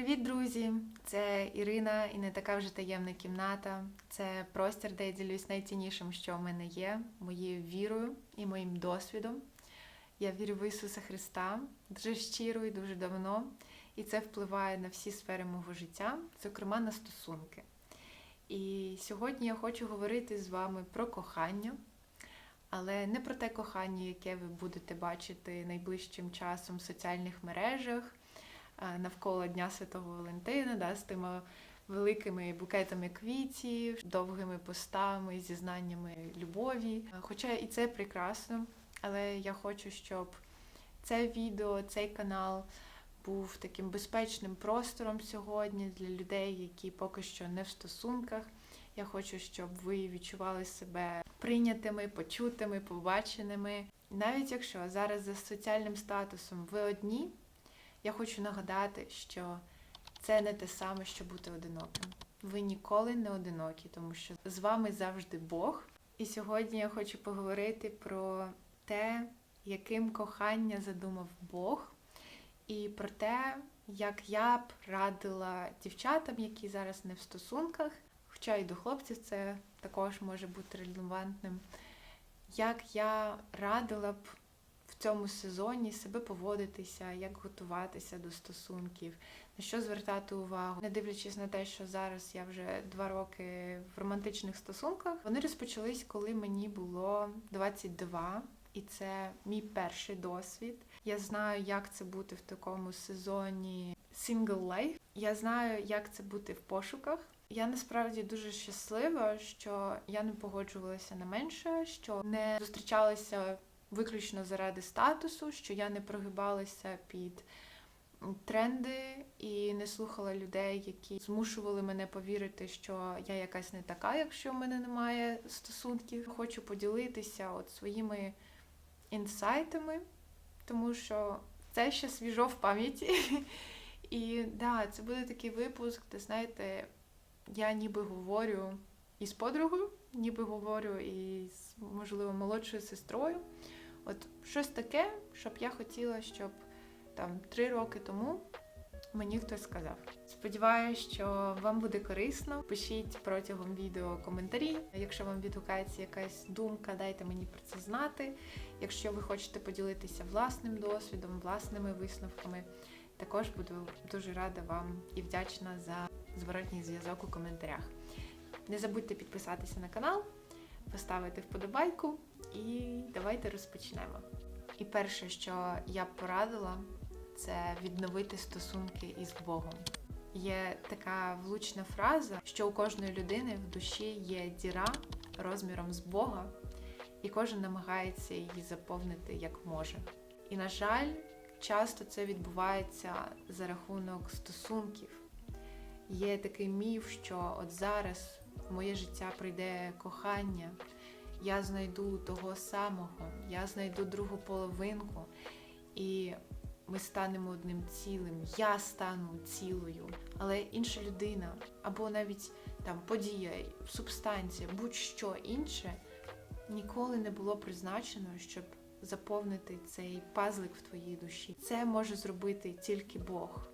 Привіт, друзі! Це Ірина і не така вже таємна кімната. Це простір, де я ділюсь найціннішим, що в мене є, моєю вірою і моїм досвідом. Я вірю в Ісуса Христа дуже щиро і дуже давно, і це впливає на всі сфери мого життя, зокрема на стосунки. І сьогодні я хочу говорити з вами про кохання, але не про те кохання, яке ви будете бачити найближчим часом в соціальних мережах навколо Дня Святого Валентина, да, з тими великими букетами квітів, довгими постами, зізнаннями любові. Е, Хоча і це прекрасно, але я хочу, щоб це відео, цей канал був таким безпечним простором сьогодні для людей, які поки що не в стосунках. Я хочу, щоб ви відчували себе прийнятими, почутими, побаченими. Навіть якщо зараз за соціальним статусом ви одні, я хочу нагадати, що це не те саме, що бути одиноким. Ви ніколи не одинокі, тому що з вами завжди Бог. І сьогодні я хочу поговорити про те, яким кохання задумав Бог, і про те, як я б радила дівчатам, які зараз не в стосунках, хоча і до хлопців це також може бути релевантним, як я радила б цьому сезоні себе поводитися, як готуватися до стосунків, на що звертати увагу, не дивлячись на те, що зараз я вже два роки в романтичних стосунках. Вони розпочались, коли мені було 22, і це мій перший досвід. Я знаю, як це бути в такому сезоні single life. Я знаю, як це бути в пошуках. Я насправді дуже щаслива, що я не погоджувалася на менше, що не зустрічалася виключно заради статусу, що я не прогибалася під тренди і не слухала людей, які змушували мене повірити, що я якась не така, якщо в мене немає стосунків. Хочу поділитися от своїми інсайтами, тому що це ще свіжо в пам'яті. І да, це буде такий випуск, де знаєте, я ніби говорю і з подругою, ніби говорю і з, можливо, молодшою сестрою. От щось таке, щоб я хотіла, щоб там три роки тому мені хтось сказав. Сподіваюся, що вам буде корисно. Пишіть протягом відео коментарі. Якщо вам відгукається якась думка, дайте мені про це знати. Якщо ви хочете поділитися власним досвідом, власними висновками, також буду дуже рада вам і вдячна за зворотній зв'язок у коментарях. Не забудьте підписатися на канал, поставити вподобайку і давайте розпочнемо. І перше, що я б порадила, це відновити стосунки із Богом. Є така влучна фраза, що у кожної людини в душі є діра розміром з Бога, і кожен намагається її заповнити як може. І, на жаль, часто це відбувається за рахунок стосунків. Є такий міф, що от зараз в моє життя прийде кохання, я знайду того самого, я знайду другу половинку, і ми станемо одним цілим, я стану цілою. Але інша людина, або навіть там подія, субстанція, будь-що інше ніколи не було призначено, щоб заповнити цей пазлик в твоїй душі. Це може зробити тільки Бог.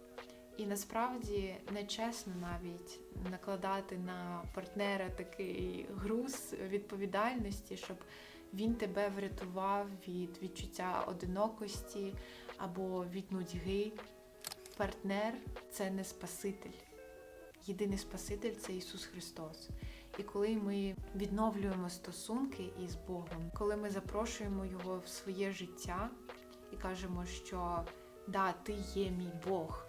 І насправді нечесно навіть накладати на партнера такий груз відповідальності, щоб він тебе врятував від відчуття одинокості або від нудьги. Партнер це не Спаситель. Єдиний Спаситель це Ісус Христос. І коли ми відновлюємо стосунки із Богом, коли ми запрошуємо Його в своє життя і кажемо, що да, ти є мій Бог,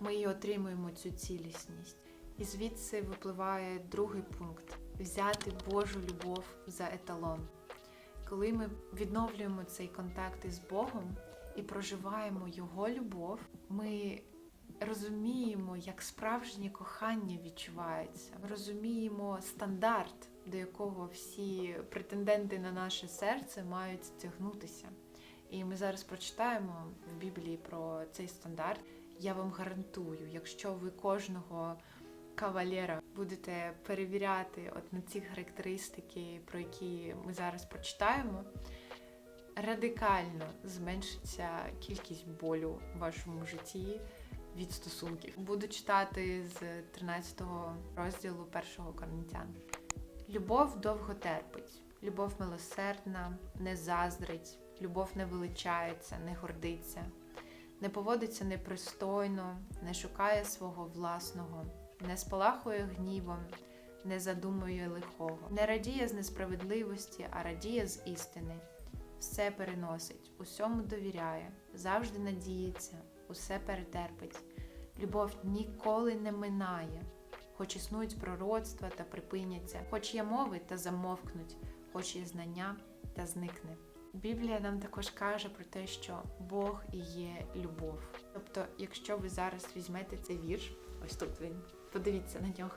ми і отримуємо цю цілісність. І звідси випливає другий пункт взяти Божу любов за еталон. Коли ми відновлюємо цей контакт із Богом і проживаємо Його любов, ми розуміємо, як справжнє кохання відчувається. Ми розуміємо стандарт, до якого всі претенденти на наше серце мають стягнутися. І ми зараз прочитаємо в Біблії про цей стандарт. Я вам гарантую, якщо ви кожного кавалера будете перевіряти от на ці характеристики, про які ми зараз прочитаємо, радикально зменшиться кількість болю в вашому житті, від стосунків. Буду читати з 13 розділу першого Коринтян. Любов довго терпить, любов милосердна, не заздрить, любов не величається, не гордиться, не поводиться непристойно, не шукає свого власного, не спалахує гнівом, не задумує лихого, не радіє з несправедливості, а радіє з істини. Все переносить, усьому довіряє, завжди надіється, усе перетерпить. Любов ніколи не минає, хоч існують пророцтва та припиняться, хоч є мови та замовкнуть, хоч є знання та зникне. Біблія нам також каже про те, що Бог є любов. Тобто, якщо ви зараз візьмете цей вірш, ось тут він, подивіться на нього,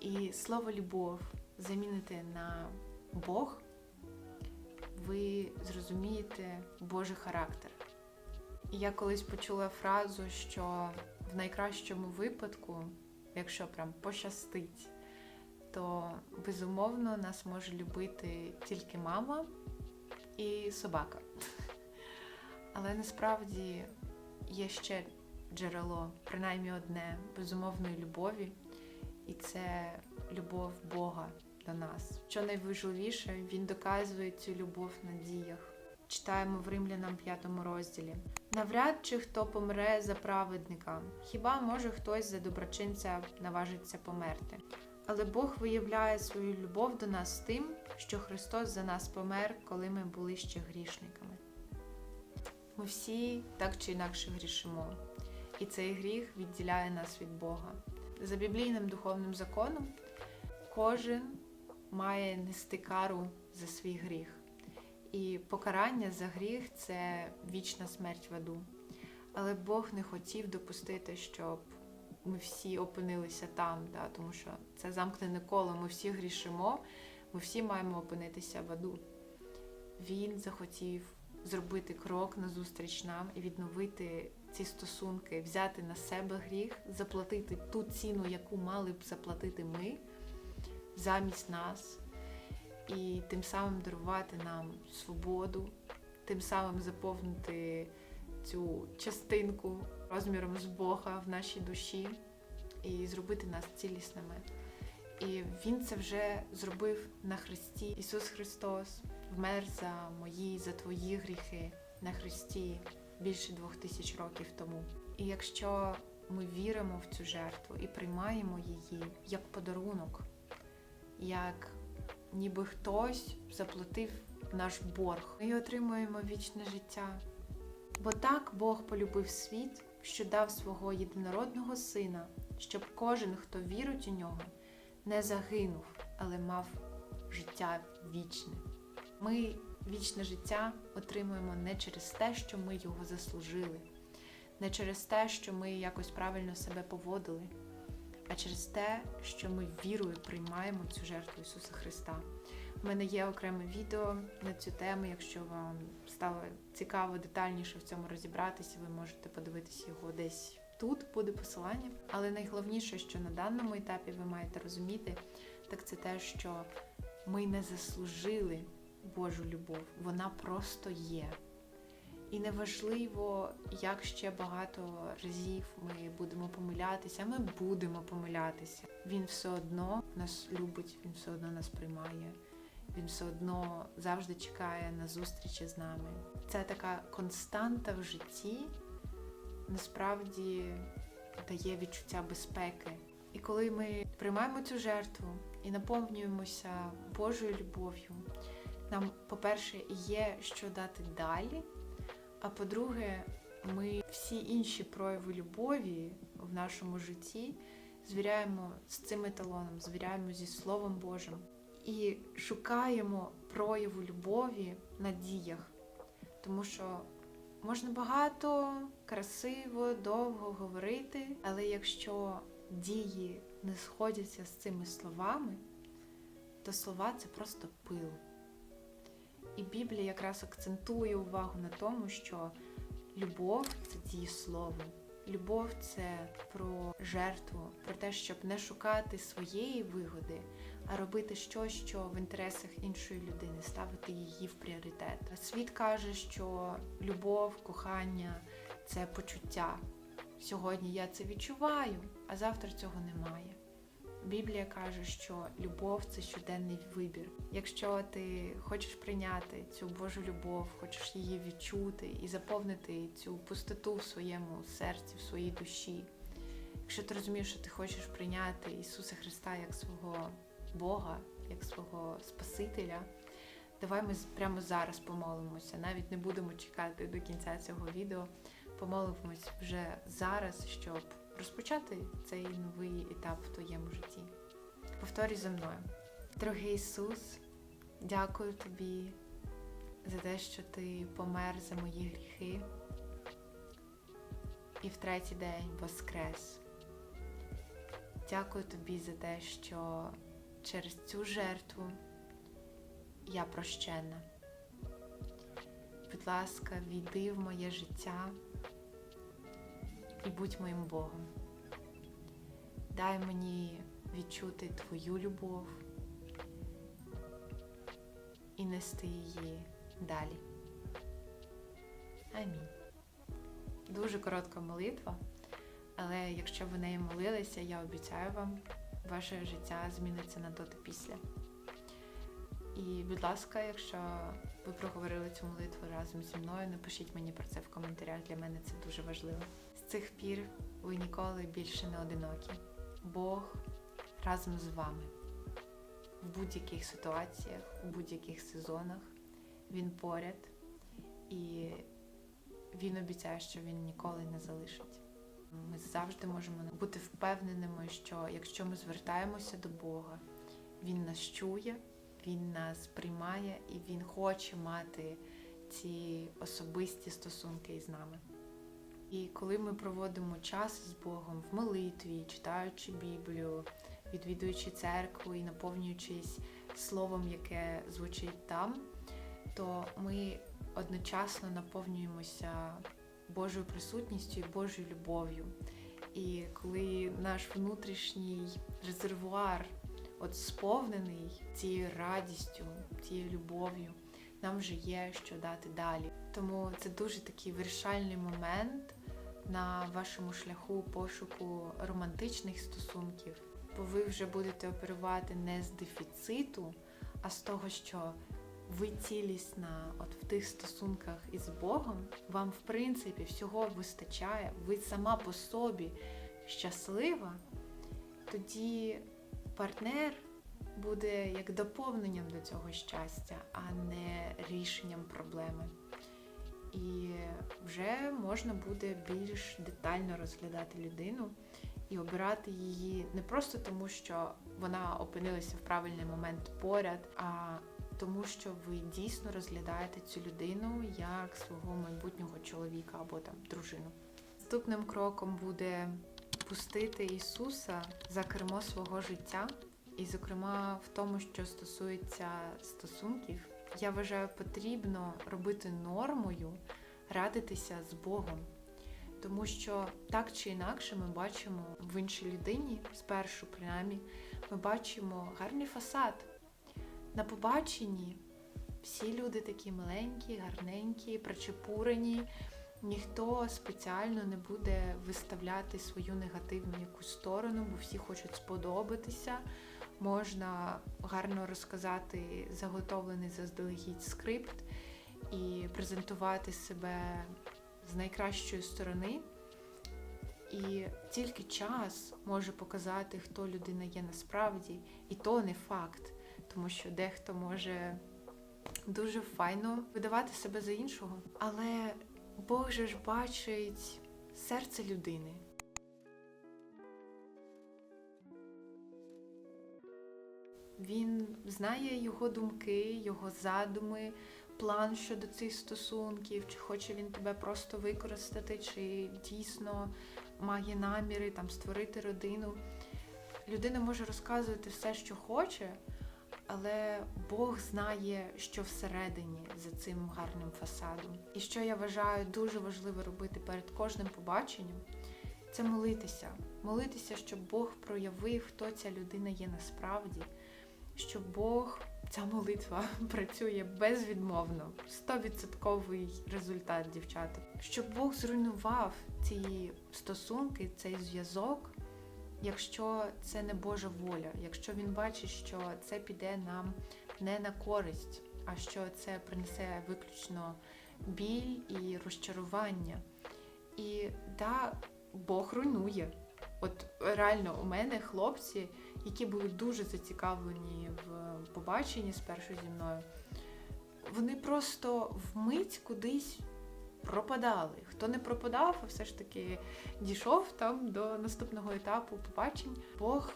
і слово любов заміните на Бог, ви зрозумієте Божий характер. І я колись почула фразу, що в найкращому випадку, якщо прям пощастить, то безумовно нас може любити тільки мама і собака. Але насправді є ще джерело, принаймні одне безумовної любові, і це любов Бога до нас. Що найважливіше, він доказує цю любов на діях. Читаємо в Римлянам 5 розділі. Навряд чи хто помре за праведника, хіба може хтось за доброчинця наважиться померти. Але Бог виявляє свою любов до нас тим, що Христос за нас помер, коли ми були ще грішниками. Ми всі так чи інакше грішимо, і цей гріх відділяє нас від Бога. За біблійним духовним законом кожен має нести кару за свій гріх. І покарання за гріх це вічна смерть в аду. Але Бог не хотів допустити, щоб ми всі опинилися там, да, тому що це замкнене коло, ми всі грішимо, ми всі маємо опинитися в аду. Він захотів зробити крок назустріч нам і відновити ці стосунки, взяти на себе гріх, заплатити ту ціну, яку мали б заплатити ми замість нас, і тим самим дарувати нам свободу, тим самим заповнити цю частинку розміром з Бога в нашій душі і зробити нас цілісними. І Він це вже зробив на Христі. Ісус Христос вмер за мої, за твої гріхи на Христі більше двох тисяч років тому. І якщо ми віримо в цю жертву і приймаємо її як подарунок, як ніби хтось заплатив наш борг, ми отримуємо вічне життя. Бо так Бог полюбив світ, що дав свого єдинородного сина, щоб кожен, хто вірить у нього, не загинув, але мав життя вічне. Ми вічне життя отримуємо не через те, що ми його заслужили, не через те, що ми якось правильно себе поводили, а через те, що ми вірою приймаємо цю жертву Ісуса Христа. У мене є окреме відео на цю тему. Якщо вам стало цікаво детальніше в цьому розібратися, ви можете подивитися його десь тут, буде посилання. Але найголовніше, що на даному етапі ви маєте розуміти, так це те, що ми не заслужили Божу любов, вона просто є. І неважливо, як ще багато разів ми будемо помилятися, ми будемо помилятися. Він все одно нас любить, він все одно нас приймає. Він все одно завжди чекає на зустрічі з нами. Це така константа в житті, насправді дає відчуття безпеки. І коли ми приймаємо цю жертву і наповнюємося Божою любов'ю, нам, по-перше, є що дати далі. А по-друге, ми всі інші прояви любові в нашому житті звіряємо з цим еталоном, звіряємо зі Словом Божим і шукаємо прояву любові на діях. Тому що можна багато, красиво, довго говорити, але якщо дії не сходяться з цими словами, то слова це просто пил. І Біблія якраз акцентує увагу на тому, що любов це дієслово. Любов це про жертву, про те, щоб не шукати своєї вигоди, а робити щось, що в інтересах іншої людини, ставити її в пріоритет. Світ каже, що любов, кохання це почуття, сьогодні я це відчуваю, а завтра цього немає. Біблія каже, що любов це щоденний вибір. Якщо ти хочеш прийняти цю Божу любов, хочеш її відчути і заповнити цю пустоту в своєму серці, в своїй душі. Якщо ти розумієш, що ти хочеш прийняти Ісуса Христа як свого Бога, як свого Спасителя, давай ми прямо зараз помолимося. Навіть не будемо чекати до кінця цього відео. Помолимось вже зараз, щоб розпочати цей новий етап в твоєму житті. Повторюй за мною. Дорогий Ісус, дякую тобі за те, що ти помер за мої гріхи і в третій день воскрес. Дякую тобі за те, що через цю жертву я прощена. Будь ласка, війди в моє життя і будь моїм Богом. Дай мені відчути твою любов і нести її далі. Амінь. Дуже коротка молитва, але якщо ви нею молилися, я обіцяю вам, ваше життя зміниться на до та після. І, будь ласка, якщо ви проговорили цю молитву разом зі мною, напишіть мені про це в коментарях. Для мене це дуже важливо. З цих пір ви ніколи більше не одинокі. Бог разом з вами в будь-яких ситуаціях, у будь-яких сезонах. Він поряд і він обіцяє, що він ніколи не залишить. Ми завжди можемо бути впевненими, що якщо ми звертаємося до Бога, Він нас чує, Він нас приймає і Він хоче мати ці особисті стосунки із нами. І коли ми проводимо час з Богом в молитві, читаючи Біблію, відвідуючи церкву і наповнюючись словом, яке звучить там, то ми одночасно наповнюємося Божою присутністю і Божою любов'ю. І коли наш внутрішній резервуар от сповнений цією радістю, цією любов'ю, нам вже є що дати далі. Тому це дуже такий вирішальний момент на вашому шляху пошуку романтичних стосунків, бо ви вже будете оперувати не з дефіциту, а з того, що ви цілісна от в тих стосунках із Богом, вам в принципі всього вистачає, ви сама по собі щаслива, тоді партнер буде як доповненням до цього щастя, а не рішенням проблеми. І вже можна буде більш детально розглядати людину і обирати її не просто тому, що вона опинилася в правильний момент поряд, а тому, що ви дійсно розглядаєте цю людину як свого майбутнього чоловіка або там дружину. Наступним кроком буде пустити Ісуса за кермо свого життя, і, зокрема, в тому, що стосується стосунків, я вважаю, потрібно робити нормою радитися з Богом. Тому що так чи інакше ми бачимо в іншій людині, спершу принаймні, ми бачимо гарний фасад. На побаченні всі люди такі маленькі, гарненькі, причепурені. Ніхто спеціально не буде виставляти свою негативну якусь сторону, бо всі хочуть сподобатися. Можна гарно розказати заготовлений заздалегідь скрипт і презентувати себе з найкращої сторони. І тільки час може показати, хто людина є насправді, і то не факт, тому що дехто може дуже файно видавати себе за іншого. Але Бог же ж бачить серце людини. Він знає його думки, його задуми, план щодо цих стосунків, чи хоче він тебе просто використати, чи дійсно має наміри там створити родину. Людина може розказувати все, що хоче, але Бог знає, що всередині за цим гарним фасадом. І що я вважаю дуже важливо робити перед кожним побаченням, це молитися. Молитися, щоб Бог проявив, хто ця людина є насправді, щоб Бог ця молитва працює безвідмовно. 100% результат, дівчата. Щоб Бог зруйнував ці стосунки, цей зв'язок, якщо це не Божа воля, якщо він бачить, що це піде нам не на користь, а що це принесе виключно біль і розчарування. І да, Бог руйнує. От реально у мене хлопці, які були дуже зацікавлені в побаченні спершу зі мною, вони просто вмить кудись пропадали. Хто не пропадав, а все ж таки дійшов там до наступного етапу побачень, Бог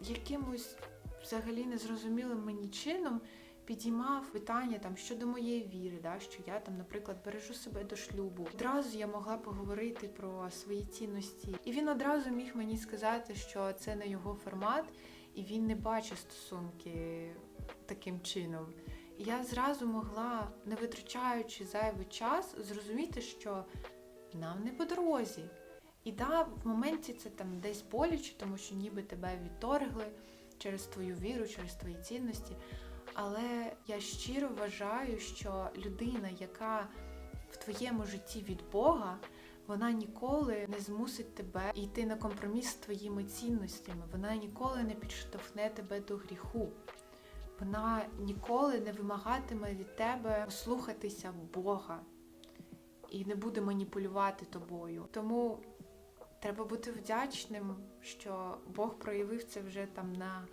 якимось взагалі незрозумілим мені чином підіймав питання там щодо моєї віри, да, що я там, наприклад, бережу себе до шлюбу. Одразу я могла поговорити про свої цінності, і він одразу міг мені сказати, що це не його формат, і він не бачить стосунки таким чином. Я зразу могла, не витрачаючи зайвий час, зрозуміти, що нам не по дорозі. І да, в моменті це там десь боляче, тому що ніби тебе відторгли через твою віру, через твої цінності. Але я щиро вважаю, що людина, яка в твоєму житті від Бога, вона ніколи не змусить тебе йти на компроміс з твоїми цінностями. Вона ніколи не підштовхне тебе до гріху. Вона ніколи не вимагатиме від тебе слухатися Бога і не буде маніпулювати тобою. Тому треба бути вдячним, що Бог проявив це вже там на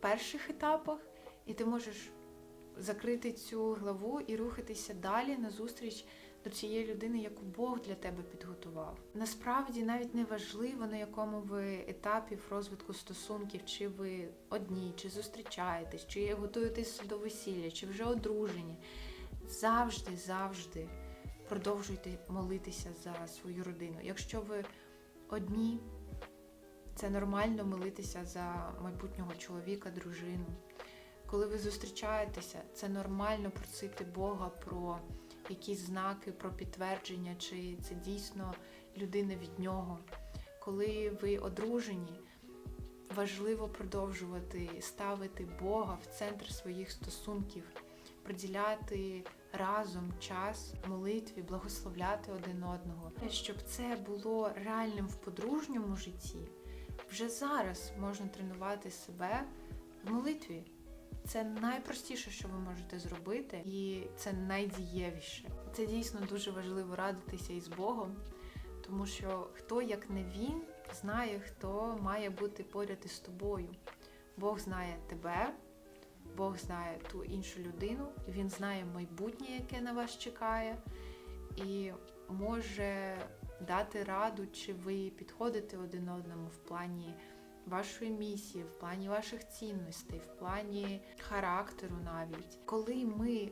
перших етапах, і ти можеш закрити цю главу і рухатися далі назустріч до цієї людини, яку Бог для тебе підготував. Насправді навіть не важливо, на якому ви етапі в розвитку стосунків, чи ви одні, чи зустрічаєтесь, чи готуєтесь до весілля, чи вже одружені. Завжди, завжди продовжуйте молитися за свою родину. Якщо ви одні, це нормально молитися за майбутнього чоловіка, дружину. Коли ви зустрічаєтеся, це нормально просити Бога про якісь знаки, про підтвердження, чи це дійсно людина від нього. Коли ви одружені, важливо продовжувати ставити Бога в центр своїх стосунків, приділяти разом час молитві, благословляти один одного, щоб це було реальним в подружньому житті. Вже зараз можна тренувати себе в молитві. Це найпростіше, що ви можете зробити, і це найдієвіше. Це дійсно дуже важливо радитися із Богом, тому що хто, як не він, знає, хто має бути поряд із тобою. Бог знає тебе, Бог знає ту іншу людину, він знає майбутнє, яке на вас чекає, і може дати раду, чи ви підходите один одному в плані вашої місії, в плані ваших цінностей, в плані характеру навіть. Коли ми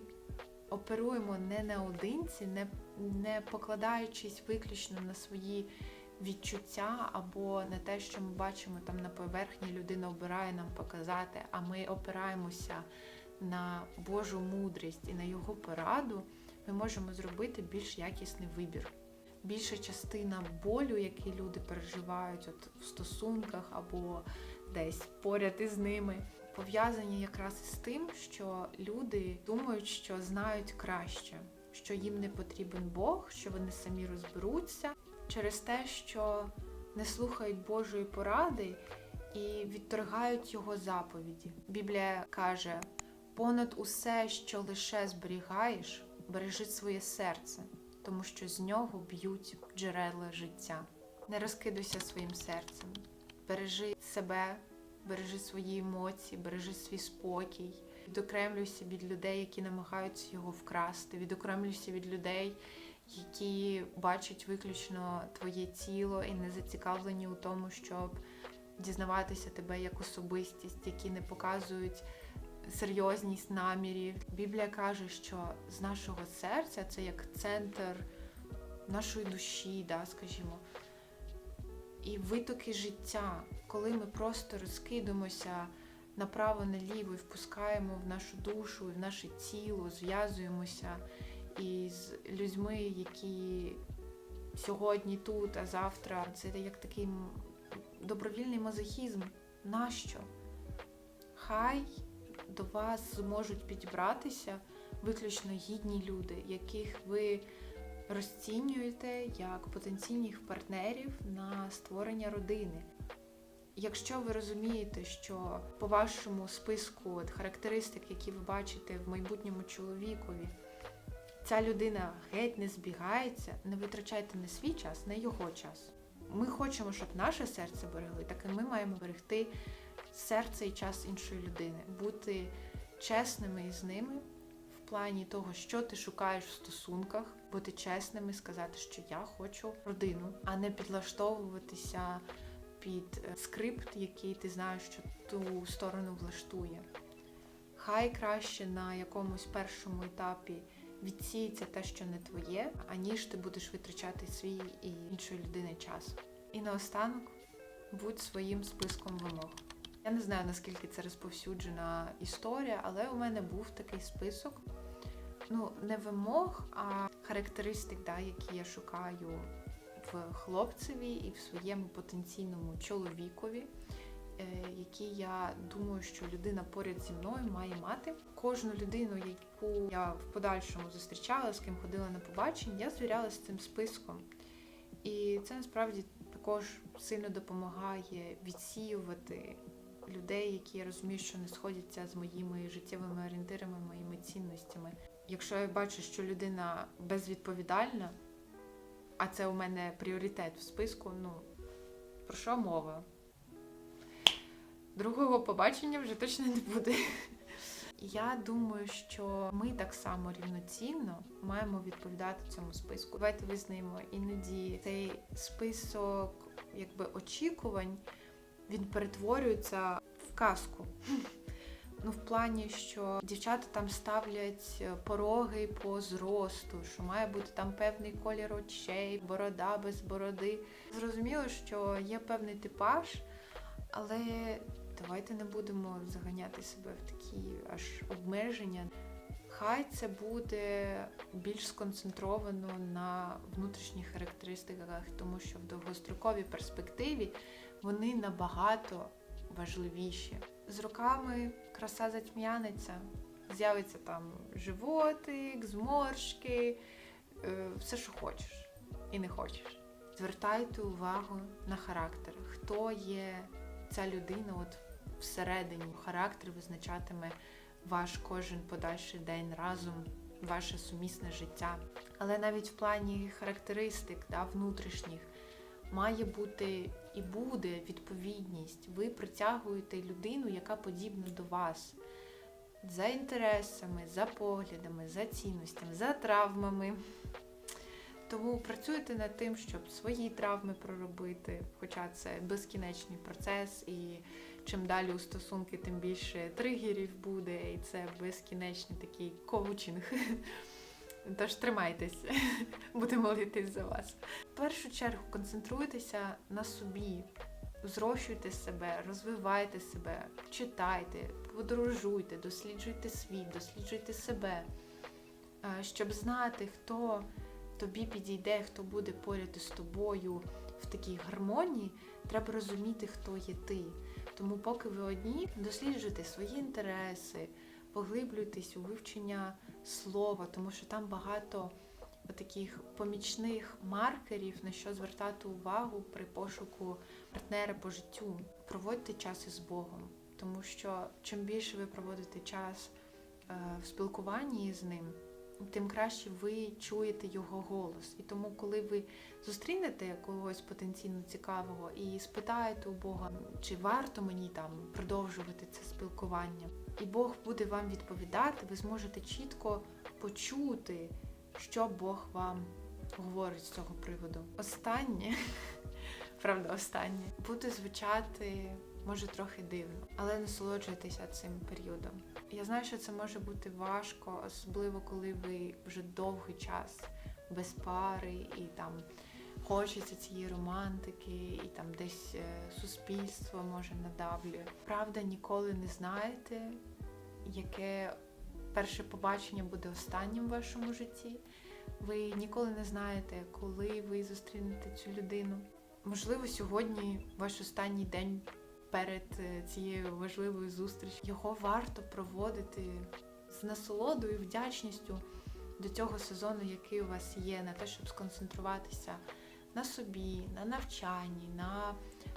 оперуємо не наодинці, не, не покладаючись виключно на свої відчуття або на те, що ми бачимо там на поверхні, людина обирає нам показати, а ми опираємося на Божу мудрість і на його пораду, ми можемо зробити більш якісний вибір більша частина болю, який люди переживають от в стосунках або десь поряд із ними, пов'язані якраз із тим, що люди думають, що знають краще, що їм не потрібен Бог, що вони самі розберуться через те, що не слухають Божої поради і відторгають його заповіді. Біблія каже: понад усе, що лише зберігаєш, бережи своє серце тому що з нього б'ють джерела життя. Не розкидуйся своїм серцем, бережи себе, бережи свої емоції, бережи свій спокій, відокремлюйся від людей, які намагаються його вкрасти, відокремлюйся від людей, які бачать виключно твоє тіло і не зацікавлені у тому, щоб дізнаватися тебе як особистість, які не показують серйозність намірів. Біблія каже, що з нашого серця це як центр нашої душі, да, скажімо. І витоки життя, коли ми просто розкидемося направо-наліво і впускаємо в нашу душу, і в наше тіло, зв'язуємося із людьми, які сьогодні тут, а завтра це як такий добровільний мазохізм. Нащо? Хай до вас зможуть підібратися виключно гідні люди, яких ви розцінюєте як потенційних партнерів на створення родини. Якщо ви розумієте, що по вашому списку от, характеристик, які ви бачите в майбутньому чоловікові, ця людина геть не збігається, не витрачайте не свій час, не його час. Ми хочемо, щоб наше серце берегли, так і ми маємо берегти серце і час іншої людини, бути чесними із ними в плані того, що ти шукаєш в стосунках, бути чесними, сказати, що я хочу родину, а не підлаштовуватися під е, скрипт, який ти знаєш, що ту сторону влаштує. Хай краще на якомусь першому етапі відсіється те, що не твоє, аніж ти будеш витрачати свій і іншої людини час. І наостанок будь своїм списком вимог. Я не знаю, наскільки це розповсюджена історія, але у мене був такий список. Ну, не вимог, а характеристик, да, які я шукаю в хлопцеві і в своєму потенційному чоловікові, е, які я думаю, що людина поряд зі мною має мати. Кожну людину, яку я в подальшому зустрічала, з ким ходила на побачення, я звіряла з цим списком. І це насправді також сильно допомагає відсіювати людей, які я розумію, що не сходяться з моїми життєвими орієнтирами, моїми цінностями. Якщо я бачу, що людина безвідповідальна, а це у мене пріоритет в списку, ну про що мова? Другого побачення вже точно не буде. Я думаю, що ми так само рівноцінно маємо відповідати цьому списку. Давайте визнаємо іноді цей список якби очікувань він перетворюється в казку. Ну, в плані, що дівчата там ставлять пороги по зросту, що має бути там певний колір очей, борода без бороди. Зрозуміло, що є певний типаж, але давайте не будемо заганяти себе в такі аж обмеження. Хай це буде більш сконцентровано на внутрішніх характеристиках, тому що в довгостроковій перспективі вони набагато важливіші. З роками краса затьмяниться, з'явиться там животик, зморшки, е, все, що хочеш і не хочеш. Звертайте увагу на характер. Хто є ця людина от всередині? Характер визначатиме ваш кожен подальший день разом, ваше сумісне життя. Але навіть в плані характеристик да, внутрішніх має бути і буде відповідність. Ви притягуєте людину, яка подібна до вас. За інтересами, за поглядами, за цінностями, за травмами. Тому працюйте над тим, щоб свої травми проробити, хоча це безкінечний процес, і чим далі у стосунки, тим більше тригерів буде, і це безкінечний такий коучинг. Тож тримайтесь, будемо молитись за вас. В першу чергу концентруйтеся на собі, зрощуйте себе, розвивайте себе, читайте, подорожуйте, досліджуйте світ, досліджуйте себе, е, щоб знати, хто тобі підійде, хто буде поряд із тобою в такій гармонії, треба розуміти, хто є ти. Тому, поки ви одні, досліджуйте свої інтереси, поглиблюйтесь у вивчення слова, тому що там багато таких помічних маркерів, на що звертати увагу при пошуку партнера по життю. Проводьте час із Богом, тому що чим більше ви проводите час е, в спілкуванні з ним, тим краще ви чуєте його голос. І тому, коли ви зустрінете когось потенційно цікавого і спитаєте у Бога, чи варто мені там продовжувати це спілкування, і Бог буде вам відповідати, ви зможете чітко почути, що Бог вам говорить з цього приводу. Останнє, правда, останнє, буде звучати може трохи дивно, але насолоджуйтеся цим періодом. Я знаю, що це може бути важко, особливо коли ви вже довгий час без пари і там хочеться цієї романтики, і там десь е, суспільство може надавлює. Правда, ніколи не знаєте, яке перше побачення буде останнім в вашому житті. Ви ніколи не знаєте, коли ви зустрінете цю людину. Можливо, сьогодні ваш останній день перед е, цією важливою зустрічю. Його варто проводити з насолодою, вдячністю до цього сезону, який у вас є, на те, щоб сконцентруватися на собі, на навчанні, на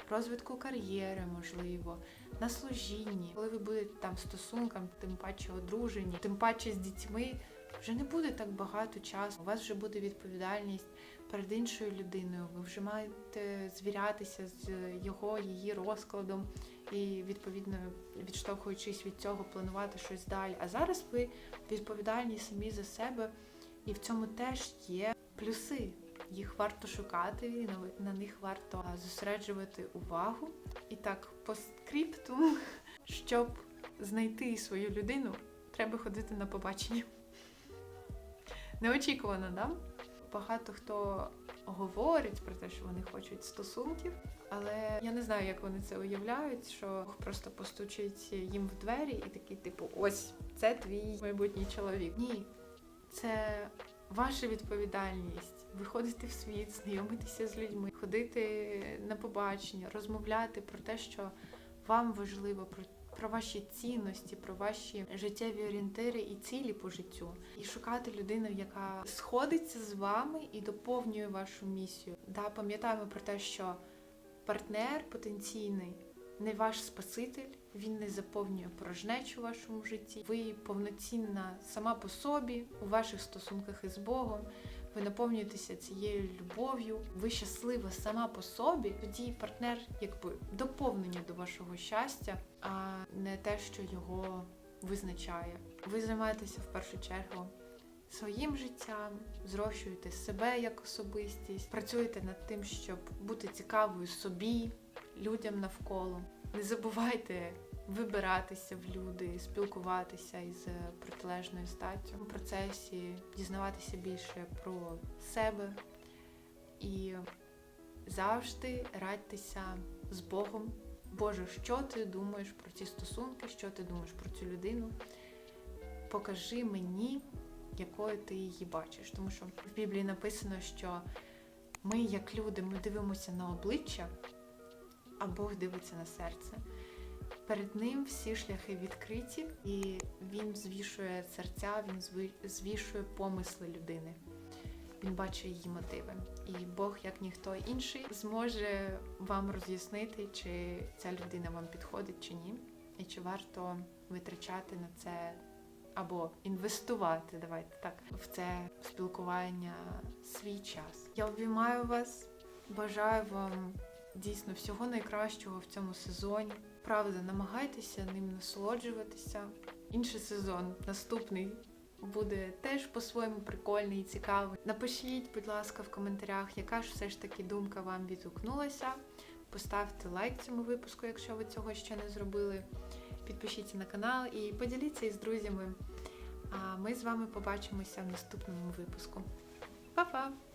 розвитку кар'єри, можливо, на служінні. Коли ви будете там стосункам, тим паче одружені, тим паче з дітьми, вже не буде так багато часу. У вас вже буде відповідальність перед іншою людиною. Ви вже маєте звірятися з його, її розкладом і відповідно відштовхуючись від цього, планувати щось далі. А зараз ви відповідальні самі за себе, і в цьому теж є плюси. Їх варто шукати, на, них варто зосереджувати увагу. І так, по скрипту, щоб знайти свою людину, треба ходити на побачення. Неочікувано, да? Багато хто говорить про те, що вони хочуть стосунків, але я не знаю, як вони це уявляють, що просто постучить їм в двері і такий, типу, ось це твій майбутній чоловік. Ні, це ваша відповідальність виходити в світ, знайомитися з людьми, ходити на побачення, розмовляти про те, що вам важливо, про, про ваші цінності, про ваші життєві орієнтири і цілі по життю, і шукати людину, яка сходиться з вами і доповнює вашу місію. Да, пам'ятаємо про те, що партнер потенційний не ваш спаситель, він не заповнює порожнечу у вашому житті. Ви повноцінна сама по собі у ваших стосунках із Богом. Ви наповнюєтеся цією любов'ю, ви щаслива сама по собі. Тоді партнер, якби доповнення до вашого щастя, а не те, що його визначає. Ви займаєтеся в першу чергу своїм життям, зрощуєте себе як особистість, працюєте над тим, щоб бути цікавою собі, людям навколо. Не забувайте вибиратися в люди, спілкуватися із протилежною статтю у процесі, дізнаватися більше про себе і завжди радьтеся з Богом. Боже, що ти думаєш про ці стосунки, що ти думаєш про цю людину? Покажи мені, якою ти її бачиш. Тому що в Біблії написано, що ми, як люди, ми дивимося на обличчя, а Бог дивиться на серце. Перед ним всі шляхи відкриті, і він звішує серця, він звішує помисли людини. Він бачить її мотиви. І Бог, як ніхто інший, зможе вам роз'яснити, чи ця людина вам підходить чи ні, і чи варто витрачати на це або інвестувати, давайте так, в це спілкування свій час. Я обіймаю вас, бажаю вам дійсно всього найкращого в цьому сезоні. Правда, намагайтеся ним насолоджуватися. Інший сезон, наступний, буде теж по-своєму прикольний і цікавий. Напишіть, будь ласка, в коментарях, яка ж все ж таки думка вам відгукнулася. Поставте лайк цьому випуску, якщо ви цього ще не зробили. Підпишіться на канал і поділіться із друзями. А ми з вами побачимося в наступному випуску. Па-па!